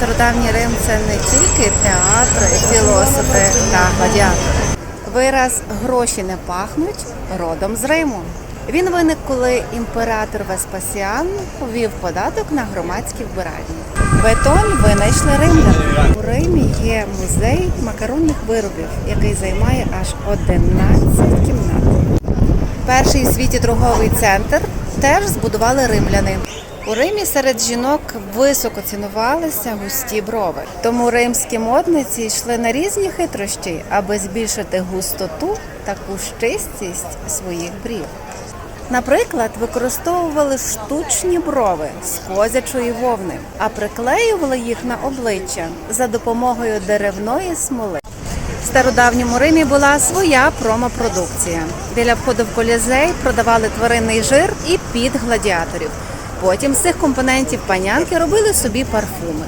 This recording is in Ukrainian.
Стародавній Рим це не тільки театри, філософи та гладіатори. Вираз гроші не пахнуть родом з Риму. Він виник, коли імператор Веспасіан ввів податок на громадські вбиральні. Бетон винайшли римляни. У Римі є музей макаронних виробів, який займає аж 11 кімнат. Перший у світі торговий центр теж збудували римляни. У Римі серед жінок високо цінувалися густі брови. Тому римські модниці йшли на різні хитрощі, аби збільшити густоту та кущистість своїх брів. Наприклад, використовували штучні брови з козячої вовни, а приклеювали їх на обличчя за допомогою деревної смоли. В стародавньому Римі була своя промопродукція. Біля входу в колізей продавали тваринний жир і під гладіаторів. Потім з цих компонентів панянки робили собі парфуми.